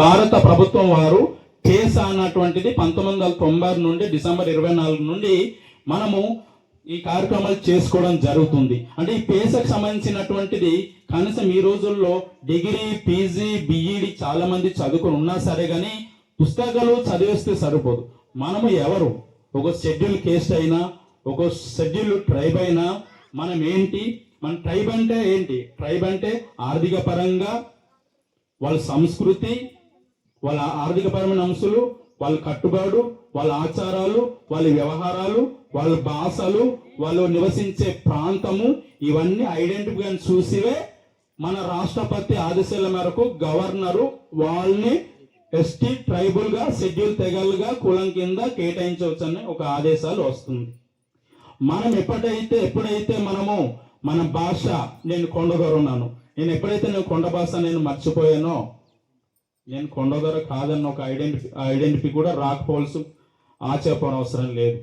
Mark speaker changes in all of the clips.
Speaker 1: భారత ప్రభుత్వం వారు కేసా అన్నటువంటిది పంతొమ్మిది వందల తొంభై నుండి డిసెంబర్ ఇరవై నాలుగు నుండి మనము ఈ కార్యక్రమాలు చేసుకోవడం జరుగుతుంది. అంటే ఈ పేసకు సంబంధించినటువంటిది కనీసం ఈ రోజుల్లో డిగ్రీ పీజీ బిఈడి చాలా మంది చదువుకుని ఉన్నా సరే కానీ పుస్తకాలు చదివేస్తే సరిపోదు. మనము ఎవరు? ఒక షెడ్యూల్ కేస్ట్ అయినా ఒక షెడ్యూల్ ట్రైబ్ అయినా మనం ఏంటి? మన ట్రైబ్ అంటే ఏంటి? ట్రైబ్ అంటే ఆర్థిక పరంగా వాళ్ళ సంస్కృతి వాళ్ళ ఆర్థికపరమైన అంశాలు వాళ్ళ కట్టుబాటు వాళ్ళ ఆచారాలు వాళ్ళ వ్యవహారాలు వాళ్ళ భాషలు వాళ్ళు నివసించే ప్రాంతము ఇవన్నీ ఐడెంటిఫై చూసివే మన రాష్ట్రపతి ఆదేశాల మేరకు గవర్నరు వాళ్ళని ఎస్టీ ట్రైబుల్గా షెడ్యూల్ తెగలుగా కులం కింద కేటాయించవచ్చని ఒక ఆదేశాలు వస్తుంది. మనం ఎప్పుడైతే ఎప్పుడైతే మనము మన భాష నేను కొండగోరున్నాను నేను ఎప్పుడైతే నేను కొండ భాష నేను మర్చిపోయానో నేను కొండగొర కాదన్న ఒక ఐడెంటిఫి ఐడెంటిఫీ కూడా రాకపోవాల్సి ఆచారం అవసరం లేదు.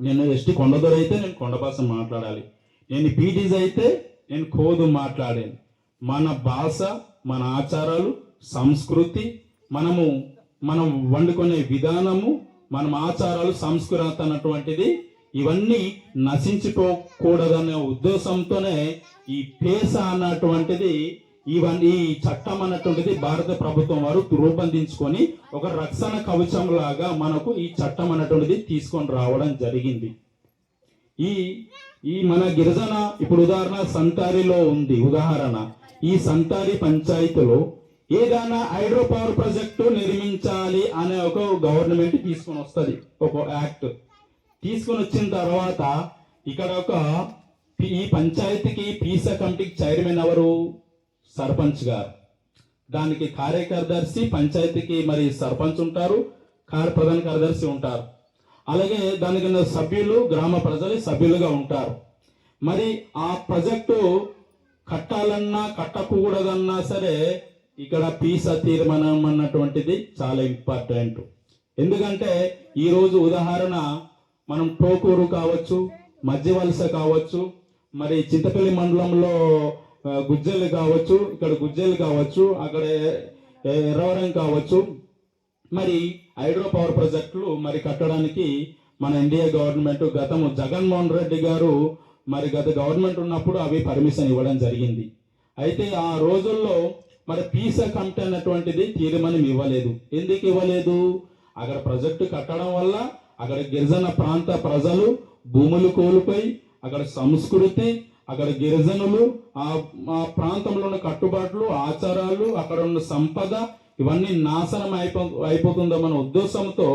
Speaker 1: నేను ఎస్టీ కొండదొర అయితే నేను కొండభాష మాట్లాడాలి. నేను పీటీజ్ అయితే నేను కోదు మాట్లాడాను. మన భాష మన ఆచారాలు సంస్కృతి మనము మనం వండుకునే విధానము మనం ఆచారాలు సంస్కృత అన్నటువంటిది ఇవన్నీ నశించుకోకూడదనే ఉద్దేశంతోనే ఈ పేస అన్నటువంటిది ఇవన్నీ ఈ చట్టం అన్నటువంటిది భారత ప్రభుత్వం వారు రూపొందించుకొని ఒక రక్షణ కవచం లాగా మనకు ఈ చట్టం అన్నటువంటిది తీసుకొని రావడం జరిగింది. ఈ ఈ మన గిరిజన ఇప్పుడు ఉదాహరణ సంతారిలో ఉంది. ఉదాహరణ ఈ సంతారి పంచాయతీలో ఏదైనా హైడ్రో పవర్ ప్రాజెక్టు నిర్మించాలి అనే ఒక గవర్నమెంట్ తీసుకొని వస్తుంది. ఒక యాక్ట్ తీసుకొని వచ్చిన తర్వాత ఇక్కడ ఒక ఈ పంచాయతీకి పీసా కమిటీకి చైర్మన్ ఎవరు? సర్పంచ్ గారు. దానికి కార్యకర్దర్శి పంచాయతీకి మరి సర్పంచ్ ఉంటారు కార్య ప్రధాన కార్యదర్శి ఉంటారు. అలాగే దానికి సభ్యులు గ్రామ ప్రజలు సభ్యులుగా ఉంటారు. మరి ఆ ప్రాజెక్టు కట్టాలన్నా కట్టకూడదన్నా సరే ఇక్కడ పీసా తీర్మానం అన్నటువంటిది చాలా ఇంపార్టెంట్. ఎందుకంటే ఈరోజు ఉదాహరణ మనం టోకూరు కావచ్చు మధ్యవలస కావచ్చు మరి చింతపల్లి మండలంలో గుజ్జలు కావచ్చు ఇక్కడ గుజ్జలు కావచ్చు అక్కడ ఎర్రవరం కావచ్చు. మరి హైడ్రో పవర్ ప్రాజెక్టులు మరి కట్టడానికి మన ఇండియా గవర్నమెంట్ గతము జగన్మోహన్ రెడ్డి గారు మరి గత గవర్నమెంట్ ఉన్నప్పుడు అవి పర్మిషన్ ఇవ్వడం జరిగింది. అయితే ఆ రోజుల్లో మరి పీసా కమిటీ అన్నటువంటిది తీర్మానం ఇవ్వలేదు. ఎందుకు ఇవ్వలేదు? అక్కడ ప్రాజెక్టు కట్టడం వల్ల అక్కడ గిరిజన ప్రాంత ప్రజలు భూములు కోల్పోయి అక్కడ సంస్కృతి అక్కడ గిరిజనులు ఆ ప్రాంతంలో ఉన్న కట్టుబాట్లు ఆచారాలు అక్కడ ఉన్న సంపద ఇవన్నీ నాశనం అయిపో అయిపోతుందన్న ఉద్దేశంతో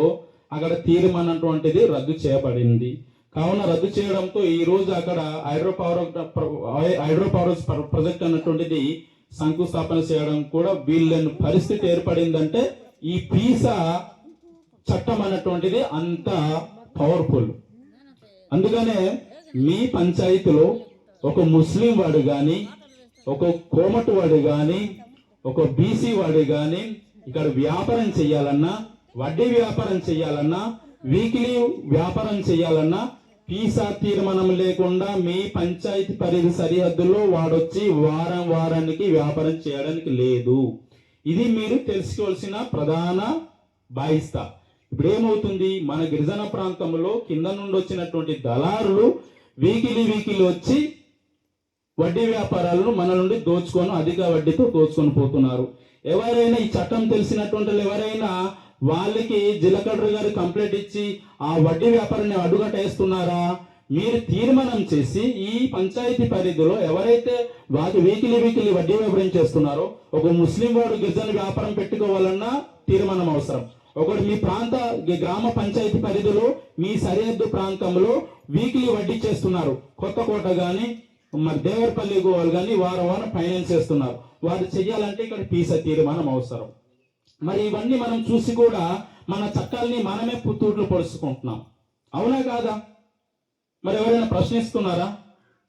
Speaker 1: అక్కడ తీర్మానటువంటిది రద్దు చేయబడింది. కావున రద్దు చేయడంతో ఈ రోజు అక్కడ hydro power hydro power project అన్నటువంటిది శంకుస్థాపన చేయడం కూడా వీళ్ళని పరిస్థితి ఏర్పడిందంటే ఈ పీసా చట్టం అన్నటువంటిది అంత పవర్ఫుల్ అందుకనే మీ పంచాయతీలో ఒక ముస్లిం వాడు కానీ ఒక కోమటి వాడు కానీ ఒక బీసీ వాడు కానీ ఇక్కడ వ్యాపారం చేయాలన్నా వడ్డీ వ్యాపారం చేయాలన్నా వీక్లీ వ్యాపారం చేయాలన్నా పీసా తీర్మానం లేకుండా మీ పంచాయతీ పరిధి సరిహద్దులో వాడొచ్చి వారం వారానికి వ్యాపారం చేయడానికి లేదు. ఇది మీరు తెలుసుకోవాల్సిన ప్రధాన బాయిస్తా. ఇప్పుడు ఏమవుతుంది మన గిరిజన ప్రాంతంలో కింద నుండి వచ్చినటువంటి దళారులు వీకిలి వీకిలి వచ్చి వడ్డీ వ్యాపారాలను మన నుండి దోచుకొని అధిక వడ్డీతో దోచుకొని పోతున్నారు. ఎవరైనా ఈ చట్టం తెలిసినటువంటి వాళ్ళు ఎవరైనా వాళ్ళకి జిల్లా కలెక్టర్ గారు కంప్లైంట్ ఇచ్చి ఆ వడ్డీ వ్యాపారాన్ని అడుగట వేస్తున్నారా మీరు తీర్మానం చేసి ఈ పంచాయతీ పరిధిలో ఎవరైతే వాటి వీకిలి వీకిలి వడ్డీ వ్యాపారం చేస్తున్నారో ఒక ముస్లిం వాడు గిరిజన వ్యాపారం పెట్టుకోవాలన్నా తీర్మానం అవసరం. ఒకటి మీ ప్రాంత గ్రామ పంచాయతీ పరిధిలో మీ సరిహద్దు ప్రాంతంలో వీక్లీ వడ్డీ చేస్తున్నారు. కొత్త కోట గాని దేవరపల్లి గోవాలు కానీ వారం వారం ఫైనాన్స్ చేస్తున్నారు. వారు చెయ్యాలంటే ఇక్కడ పీస తీర్మానం అవసరం. మరి ఇవన్నీ మనం చూసి కూడా మన చట్టాలని మనమే పుత్తూరులు పరుచుకుంటున్నాం అవునా కాదా? మరి ఎవరైనా ప్రశ్నిస్తున్నారా?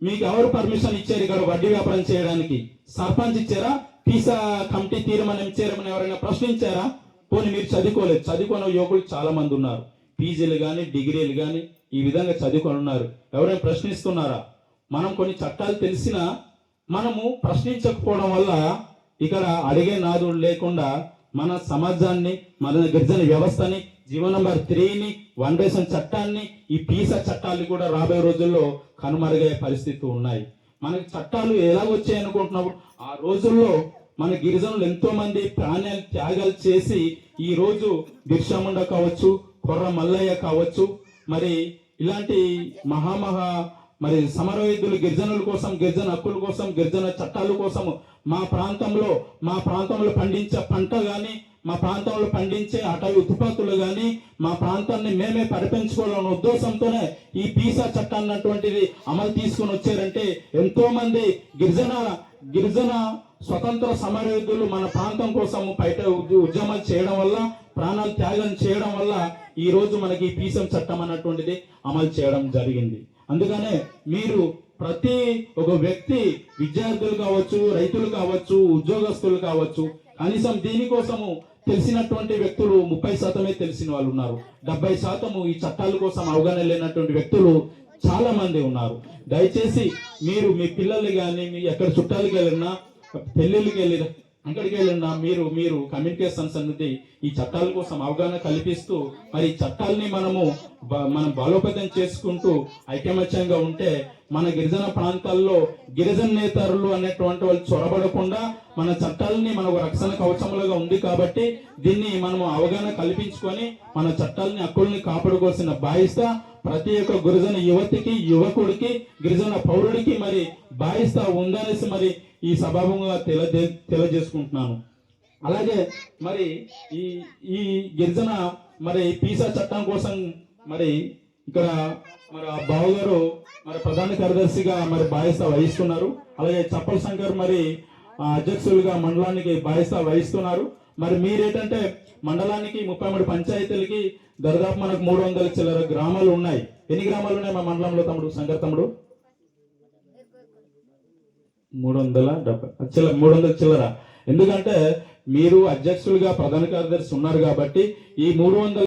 Speaker 1: మీకు ఎవరు పర్మిషన్ ఇచ్చారు ఇక్కడ వడ్డీ వ్యాపారం చేయడానికి? సర్పంచ్ ఇచ్చారా? పీసా కమిటీ తీర్మానం ఇచ్చారని ఎవరైనా ప్రశ్నించారా? పోనీ మీరు చదువుకోలేదు. చదువుకున్న యువకులు చాలా మంది ఉన్నారు. పీజీలు కానీ డిగ్రీలు కానీ ఈ విధంగా చదువుకొని ఉన్నారు. ఎవరైనా ప్రశ్నిస్తున్నారా? మనం కొన్ని చట్టాలు తెలిసినా మనము ప్రశ్నించకపోవడం వల్ల ఇక్కడ అడిగే నాదుడు లేకుండా మన సమాజాన్ని మన గిరిజన వ్యవస్థని జీవో నంబర్ త్రీని వన్ రేషన్ చట్టాన్ని ఈ పీసా చట్టాలు కూడా రాబోయే రోజుల్లో కనుమరుగయ్యే పరిస్థితి ఉన్నాయి. మనకి చట్టాలు ఎలా వచ్చాయి అనుకుంటున్నప్పుడు ఆ రోజుల్లో మన గిరిజనులు ఎంతో మంది ప్రాణాలు త్యాగాలు చేసి ఈ రోజు బిర్సా కావచ్చు కొర్ర మల్లయ్య కావచ్చు మరి ఇలాంటి మహామహా మరి సమరవైద్యులు గిరిజనుల కోసం గిరిజన హక్కుల కోసం గిరిజన చట్టాల కోసం మా ప్రాంతంలో మా ప్రాంతంలో పండించే పంట కానీ మా ప్రాంతంలో పండించే అటవీ ఉత్పత్తులు కానీ మా ప్రాంతాన్ని మేమే పరిపించుకోవాలన్న ఉద్దేశంతోనే ఈ పీసా చట్టాన్ని అన్నటువంటిది అమలు తీసుకొని వచ్చారంటే ఎంతోమంది గిరిజన గిరిజన స్వతంత్ర సమరయోధులు మన ప్రాంతం కోసం బయట ఉద్యమాలు చేయడం వల్ల ప్రాణాలు త్యాగం చేయడం వల్ల ఈరోజు మనకి ఈ పీసం చట్టం అన్నటువంటిది అమలు చేయడం జరిగింది. అందుకనే మీరు ప్రతి ఒక వ్యక్తి విద్యార్థులు కావచ్చు రైతులు కావచ్చు ఉద్యోగస్తులు కావచ్చు కనీసం దీనికోసము తెలిసినటువంటి వ్యక్తులు ముప్పై శాతమే తెలిసిన వాళ్ళు ఉన్నారు. డెబ్బై శాతము ఈ చట్టాల కోసం అవగాహన లేనటువంటి వ్యక్తులు చాలా మంది ఉన్నారు. దయచేసి మీరు మీ పిల్లల్ని కానీ మీ ఎక్కడ చుట్టాలకి వెళ్ళినా పెళ్ళిళ్ళకి వెళ్ళిన అక్కడికి వెళ్ళినా మీరు మీరు కమ్యూనికేషన్స్ అనేది ఈ చట్టాల కోసం అవగాహన కల్పిస్తూ మరి చట్టాలని మనము బ- మనం బలోపేతం చేసుకుంటూ ఐకమత్యంగా ఉంటే మన గిరిజన ప్రాంతాల్లో గిరిజన నేతరులు అనేటువంటి వాళ్ళు చొరబడకుండా మన చట్టాలని మన రక్షణ కవచములుగా ఉంది కాబట్టి దీన్ని మనము అవగాహన కల్పించుకొని మన చట్టాలని హక్కుల్ని కాపాడుకోవాల్సిన బాధ్యత ప్రతి ఒక్క గిరిజన యువతికి యువకుడికి గిరిజన పౌరుడికి మరి బాధ్యత ఉందనేసి మరి ఈ స్వభావంగా తెలియజే తెలియజేసుకుంటున్నాను. అలాగే మరి ఈ ఈ గిరిజన మరి పీసా చట్టం కోసం మరి ఇక్కడ మరి ఆ బావు గారు మరి ప్రధాన కార్యదర్శిగా మరి బాధ్యత వహిస్తున్నారు. అలాగే చప్పల్ శంకర్ మరి అధ్యక్షులుగా మండలానికి బాధ్యత వహిస్తున్నారు. మరి మీరేంటంటే మండలానికి ముప్పై మూడు పంచాయతీలకి దాదాపు మనకు మూడు వందల చిల్లర గ్రామాలు ఉన్నాయి. ఎన్ని గ్రామాలు ఉన్నాయి మా మండలంలో తమ్ముడు శంకర్ తమ్ముడు? మూడు వందల డెబ్బై చిల్లర మూడు వందల చిల్లర. ఎందుకంటే మీరు అధ్యక్షులుగా ప్రధాన కార్యదర్శి ఉన్నారు కాబట్టి ఈ మూడు వందల